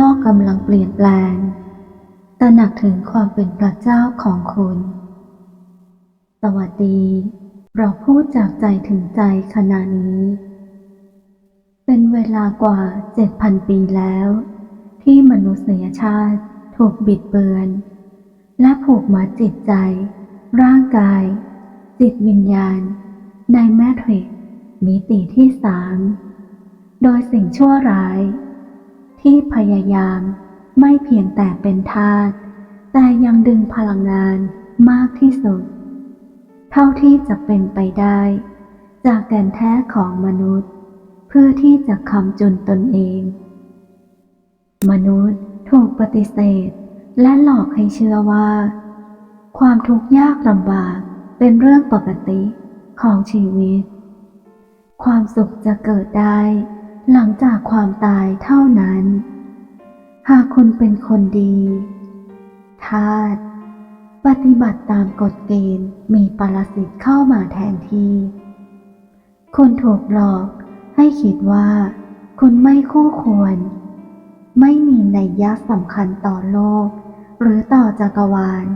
โลกกำลังเปลี่ยนแปลง ตระหนักถึงความเป็นพระเจ้าของคุณ สวัสดี เราพูดจากใจถึงใจขณะนี้ เป็นเวลากว่า 7,000 ปีแล้ว ที่มนุษยชาติถูกบิดเบือน และผูกมัดจิตใจ ร่างกาย จิตวิญญาณ ในแมทริกซ์มิติที่สาม โดยสิ่งชั่วร้าย ที่พยายามไม่เพียงแต่เป็นทาสแต่ยังดึงพลังงานมากที่สุด เท่าที่จะเป็นไปได้ จากแก่นแท้ของมนุษย์ เพื่อที่จะคำจุนตนเอง มนุษย์ถูกปฏิเสธ และหลอกให้เชื่อว่า ความทุกข์ยากลำบากเป็นเรื่องปกติของชีวิต ความสุขจะเกิดได้ หลังจากความตายเท่านั้น หากคุณเป็นคนดี ทาสปฏิบัติตามกฎเกณฑ์มีปรสิตเข้ามาแทนที่ คุณถูกหลอกให้คิดว่า คุณไม่คู่ควร ไม่มีในัยยะสำคัญต่อโลก หรือต่อจักรวาล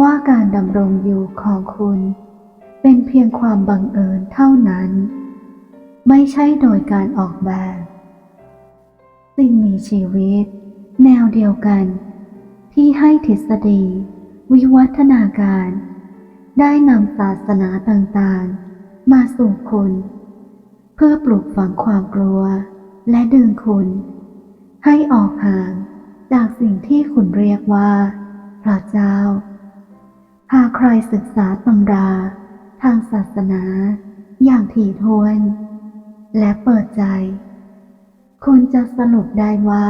ว่าการดำรงอยู่ของคุณ เป็นเพียงความบังเอิญเท่านั้น ไม่ใช่โดยการออกแบบ สิ่งมีชีวิต แนวเดียวกัน ที่ให้ทฤษฎี วิวัฒนาการ ได้นำศาสนาต่างๆ มาสู่คุณ เพื่อปลูกฝังความกลัว และดึงคุณ ให้ออกห่างจากสิ่งที่คุณเรียกว่าพระเจ้า หากใครศึกษาตำรา ทางศาสนาอย่างถี่ถ้วน และเปิดใจ คุณจะสรุปได้ว่า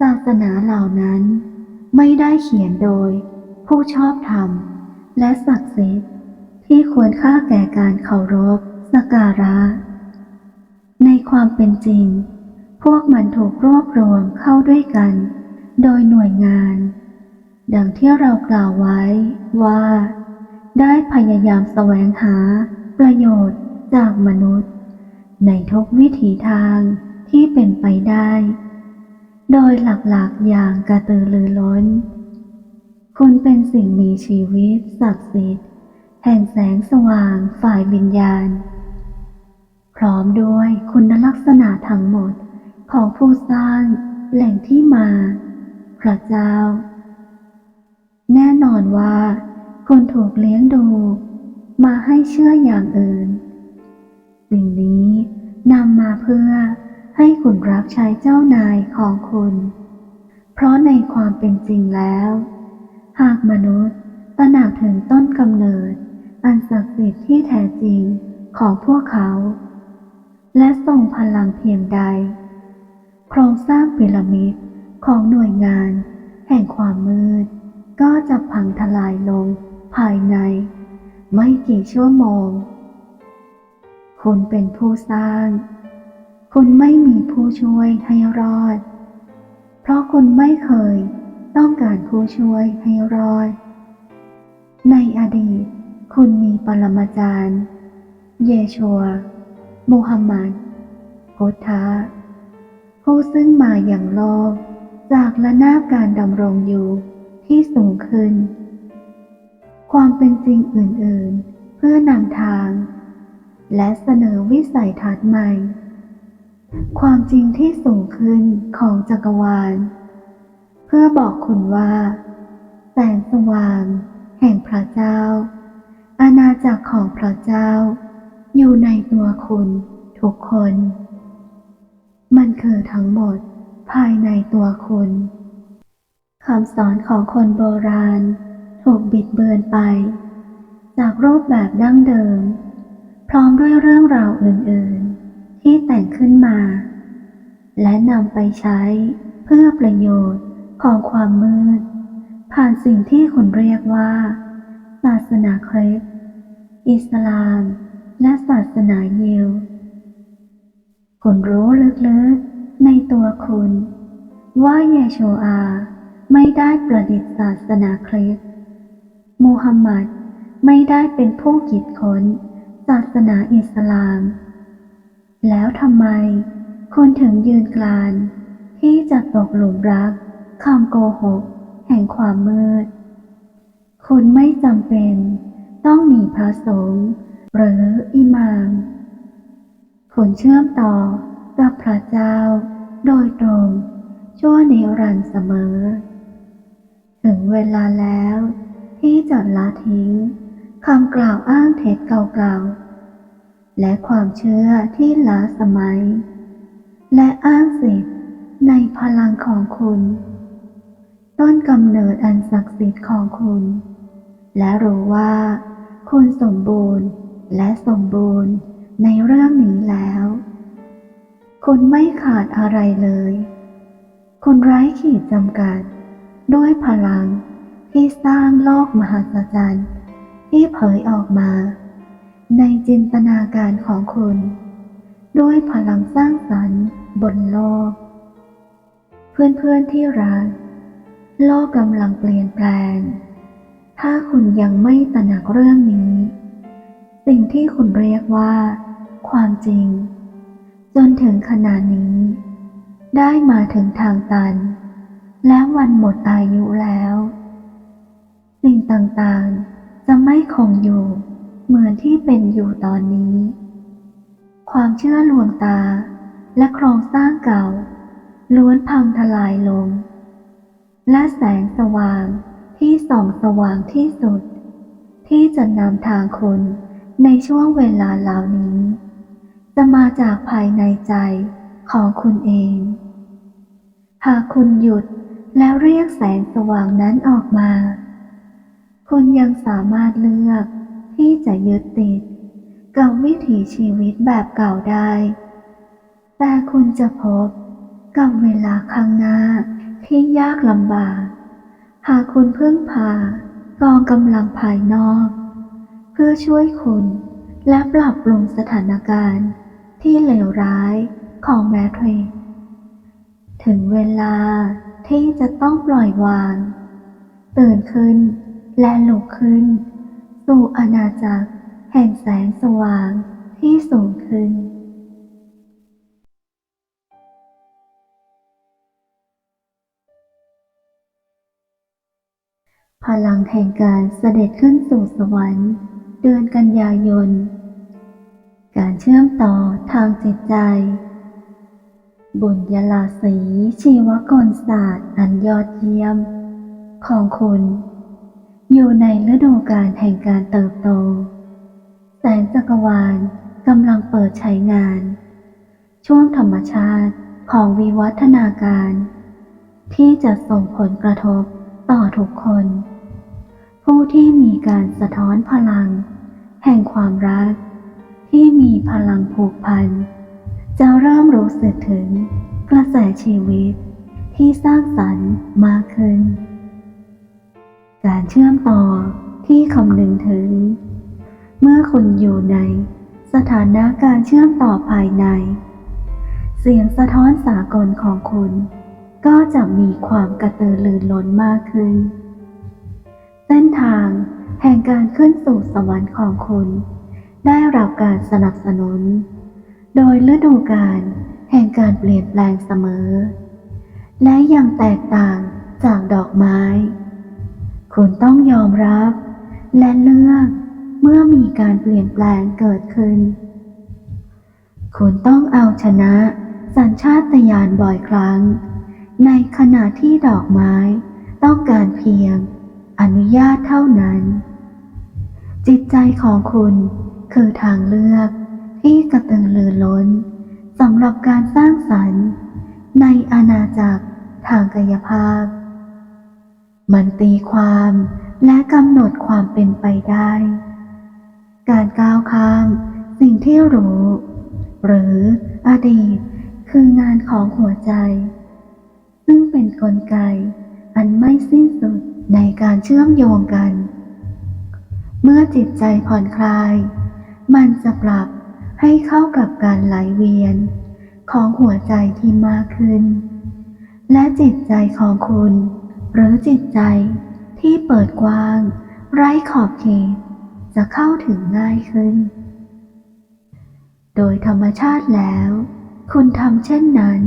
ศาสนาเหล่านั้นไม่ได้เขียนโดย ผู้ชอบธรรม และศักดิ์สิทธิ์ที่ควรค่าแก่การเคารพสักการะ ในความเป็นจริง พวกมันถูกรวบรวมเข้าด้วยกัน โดยหน่วยงาน ดังที่เรากล่าวไว้ว่า ได้พยายามแสวงหาประโยชน์จากมนุษย์ ในทุกวิถีทางที่เป็นไปได้ โดยหลักๆอย่างกระตือรือร้น คุณเป็นสิ่งมีชีวิตศักดิ์สิทธิ์ แห่งแสงสว่างฝ่ายวิญญาณ พร้อมด้วยคุณลักษณะทั้งหมดของผู้สร้างแหล่งที่มา พระเจ้า แน่นอนว่าคุณถูกเลี้ยงดูมาให้เชื่ออย่างอื่น สิ่งนี้ำมาเพื่อให้คุณรับใช้เจ้านายของคุณ เพราะในความเป็นจริงแล้ว หากมนุษย์ตระหนักถึงต้นกำเนิด อันศักดิ์สิทธิ์ที่แท้จริงของพวกเขา และส่งพลังเพียงใด โครงสร้างพีระมิดของหน่วยงาน แห่งความมืด ก็จะพังทลายลงภายใน ไม่กี่ชั่วโมง คุณเป็นผู้สร้าง คุณไม่มีผู้ช่วยให้รอด เพราะคุณไม่เคยต้องการผู้ช่วยให้รอด ในอดีต คุณมีปรมาจารย์ เยชัวมูฮัมหมัดพุทธะผู้ซึ่งมาอย่างโลก จากระนาบการดำรงอยู่ที่สูงขึ้น ความเป็นจริงอื่น ๆ เพื่อนำทาง และเสนอวิสัยทัศน์ใหม่ ความจริงที่สูงขึ้นของจักรวาล เพื่อบอกคุณว่า แสงสว่าง แห่งพระเจ้า อาณาจักรของพระเจ้า อยู่ในตัวคุณทุกคน มันคือทั้งหมดภายในตัวคุณคำสอนของคนโบราณ ถูกบิดเบือนไป จากรูปแบบดั้งเดิม พร้อมด้วยเรื่องราวอื่น ที่แต่งขึ้นมา และนำไปใช้เพื่อประโยชน์ของความมืด ผ่านสิ่งที่คุณเรียกว่า ศาสนาคริสต์อิสลาม และศาสนายิวคุณรู้ลึกๆในตัวคุณ ว่าเยโชอาไม่ได้ประดิษฐ์ศาสนาคริสต์มูฮัมหมัดไม่ได้เป็นผู้คิดค้นศาสนาอิสลาม แล้วทำไมคุณถึงยืนกลาน ที่จะตกหลุมรักคำโกหก แห่งความมืด คุณไม่จำเป็น ต้องมีพระสงฆ์หรืออิหมาม คุณเชื่อมต่อกับพระเจ้า โดยตรงชั่วนิรันดร์เสมอ ถึงเวลาแล้ว ที่จะละทิ้งคำกล่าวอ้างเท็จเก่าๆ และความเชื่อที่ล้าสมัย และอ้างสิทธิ์ในพลังของคุณ ต้นกำเนิดอันศักดิ์สิทธิ์ของคุณ และรู้ว่า คุณสมบูรณ์และสมบูรณ์ในเรื่องนี้แล้ว คุณไม่ขาดอะไรเลย คุณไร้ขีดจำกัด ด้วยพลังที่สร้างโลกมหัศจรรย์ที่เผยออกมา ในจินตนาการของคุณด้วยพลังสร้างสรรค์บนโลก เพื่อนๆที่รักโลกกำลังเปลี่ยนแปลง ถ้าคุณยังไม่ตระหนักเรื่องนี้ สิ่งที่คุณเรียกว่า ความจริง จนถึงขนาดนี้ ได้มาถึงทางตัน และวันหมดอายุแล้ว สิ่งต่างๆจะไม่คงอยู่ เหมือนที่เป็นอยู่ตอนนี้ ความเชื่อลวงตาและโครงสร้างเก่า ล้วนพังทลายลง และแสงสว่างที่ส่องสว่างที่สุด ที่จะนำทางคุณในช่วงเวลาเหล่านี้ จะมาจากภายในใจของคุณเอง หากคุณหยุดแล้วเรียกแสงสว่างนั้นออกมา คุณยังสามารถเลือก ที่จะยึดติดกับวิถีชีวิตแบบเก่าได้ แต่คุณจะพบกับเวลาข้างหน้าที่ยากลำบาก หากคุณพึ่งพากองกำลังภายนอก เพื่อช่วยคุณและปรับปรุงสถานการณ์ที่เลวร้ายของแมทริกซ์ถึงเวลาที่จะต้องปล่อยวาง ตื่นขึ้นและลุกขึ้น สู่อาณาจักรแห่งแสงสว่างที่สูงขึ้น พลังแห่งการเสด็จขึ้นสู่สวรรค์ เดือนกันยายน การเชื่อมต่อทางจิตใจ บุญยลาสีชีวกลศาสตร์อันยอดเยี่ยม ของคุณ อยู่ในฤดูกาลแห่งการเติบโต แสงจักรวาลกำลังเปิดใช้งาน ช่วงธรรมชาติของวิวัฒนาการ ที่จะส่งผลกระทบต่อทุกคน ผู้ที่มีการสะท้อนพลัง แห่งความรัก ที่มีพลังผูกพัน จะเริ่มรู้สึกถึงกระแสชีวิตที่สร้างสรรค์มากขึ้น การเชื่อมต่อที่คำนึงถึง เมื่อคุณอยู่ในสถานะการเชื่อมต่อภายใน เสียงสะท้อนสากลของคุณ ก็จะมีความกระตือรือร้นมากขึ้น เส้นทางแห่งการขึ้นสู่สวรรค์ของคุณ ได้รับการสนับสนุน โดยฤดูกาลแห่งการเปลี่ยนแปลงเสมอ และยังแตกต่างจากดอกไม้ คุณต้องยอมรับ และเลือกเมื่อมีการเปลี่ยนแปลงเกิดขึ้น คุณต้องเอาชนะสัญชาตญาณบ่อยครั้ง ในขณะที่ดอกไม้ต้องการเพียง อนุญาตเท่านั้น จิตใจของคุณคือทางเลือกที่กระตือรือร้นสำหรับการสร้างสรรค์ ในอาณาจักรทางกายภาพ มันตีความและกำหนดความเป็นไปได้ การก้าวข้ามสิ่งที่รู้ หรืออดีตคืองานของหัวใจ ซึ่งเป็นนกลไก อันไม่สิ้นสุดในการเชื่อมโยงกัน เมื่อจิตใจผ่อนคลาย มันจะปรับให้เข้ากับการไหลเวียนของหัวใจที่มากขึ้น และจิตใจของคุณ หรือจิตใจที่เปิดกว้าง ไร้ขอบเขต จะเข้าถึงง่ายขึ้น โดยธรรมชาติแล้ว คุณทำเช่นนั้น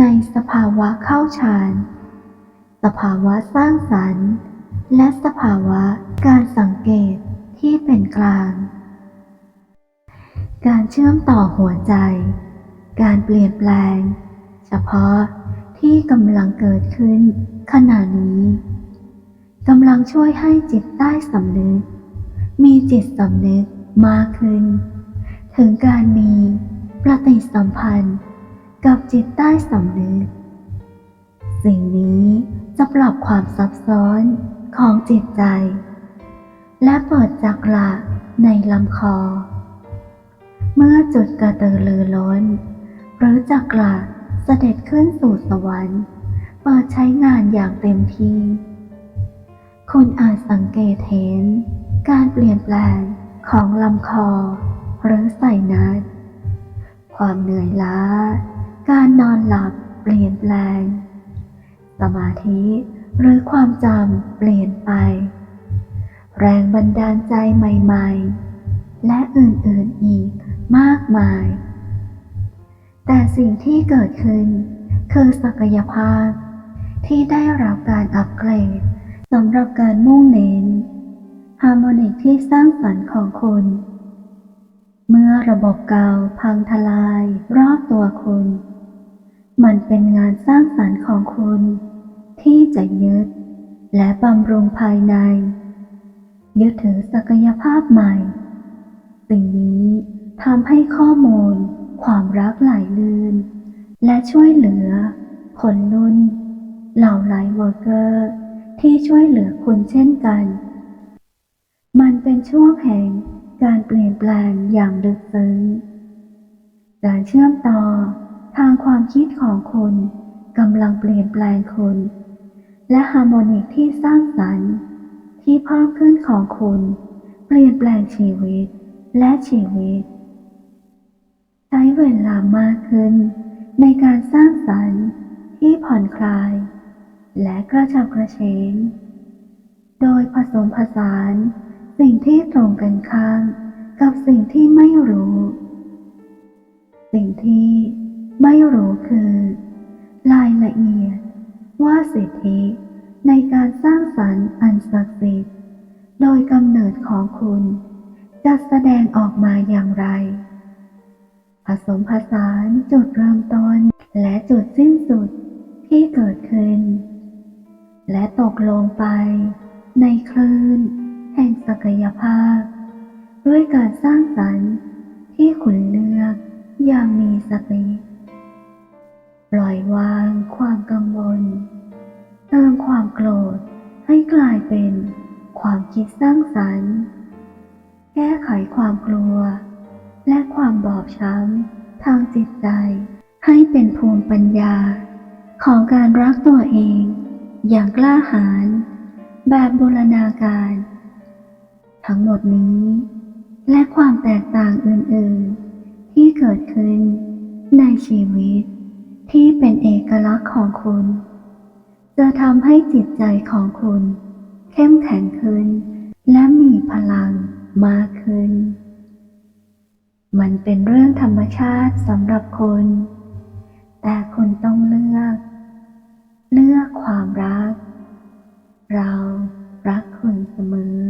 ในสภาวะเข้าฌานสภาวะสร้างสรรค์ และสภาวะการสังเกตที่เป็นกลาง การเชื่อมต่อหัวใจ การเปลี่ยนแปลง เฉพาะ ที่กำลังเกิดขึ้น ขณะนี้กำลังช่วยให้จิตใต้สำนึก มีจิตสำนึกมากขึ้น ถึงการมีปฏิสัมพันธ์ กับจิตใต้สำนึก สิ่งนี้จะปรับความซับซ้อนของจิตใจ และเปิดจักระในลำคอ เมื่อจุดกระตือรือร้น หรือจักระ เสด็จขึ้นสู่สวรรค์ เปิดใช้งานอย่างเต็มที่ คุณอาจสังเกตเห็น การเปลี่ยนแปลงของลำคอ หรือใส่นัด ความเหนื่อยล้า การนอนหลับเปลี่ยนแปลง สมาธิหรือความจำเปลี่ยนไป แรงบันดาลใจใหม่ ๆ และอื่นๆอีกมากมาย แต่สิ่งที่เกิดขึ้น คือศักยภาพ ที่ได้รับการอัปเกรดสำหรับการมุ่งเน้นฮาร์โมนิกที่สร้างสรรค์ของคุณ เมื่อระบบเก่าพังทลายรอบตัวคุณ มันเป็นงานสร้างสรรค์ของคุณ ที่จะยึด และบำรุงภายใน ยึดถือศักยภาพใหม่ สิ่งนี้ทำให้ข้อมูล ความรักไหลลื่น และช่วยเหลือ คนรุ่น เหล่าไลฟ์เวอร์เกอร์ ที่ช่วยเหลือคุณเช่นกัน มันเป็นช่วงแห่งการเปลี่ยนแปลงอย่างลึกซึ้ง การเชื่อมต่อทางความคิดของคุณกำลังเปลี่ยนแปลงคุณ และฮาร์โมนิกที่สร้างสรรค์ที่เพิ่มขึ้นของคุณ เปลี่ยนแปลงชีวิตและชีวิต ใช้เวลามากขึ้น ในการสร้างสรรค์ที่ผ่อนคลาย และกระฉับกระเฉง โดยผสมผสานสิ่งที่ตรงกันข้ามกับสิ่งที่ไม่รู้ สิ่งที่ไม่รู้คือ รายละเอียดว่าสิทธิในการสร้างสรรค์อันศักดิ์สิทธิ์โดยกำเนิดของคุณ จะแสดงออกมาอย่างไร สมผสานจุดเริ่มต้น และจุดสิ้นสุดที่เกิดขึ้น และตกลงไป ในคลื่น แห่งศักยภาพ ด้วยการสร้างสรรค์ที่คุณเลือกอย่างมีสติปล่อยวางความกังวล เติมความโกรธให้กลายเป็นความคิดสร้างสรรค์ แก้ไขความกลัว และความบอบช้ำทางจิตใจ ให้เป็นภูมิปัญญา ของการรักตัวเอง อย่างกล้าหาญแบบบูรณาการ ทั้งหมดนี้ และความแตกต่างอื่น ๆ ที่เกิดขึ้นในชีวิต ที่เป็นเอกลักษณ์ของคุณ จะทำให้จิตใจของคุณ เข้มแข็งขึ้น และมีพลังมากขึ้น มันเป็นเรื่องธรรมชาติสำหรับคน แต่คุณต้องเลือก เลือกความรัก เรารักคุณเสมอ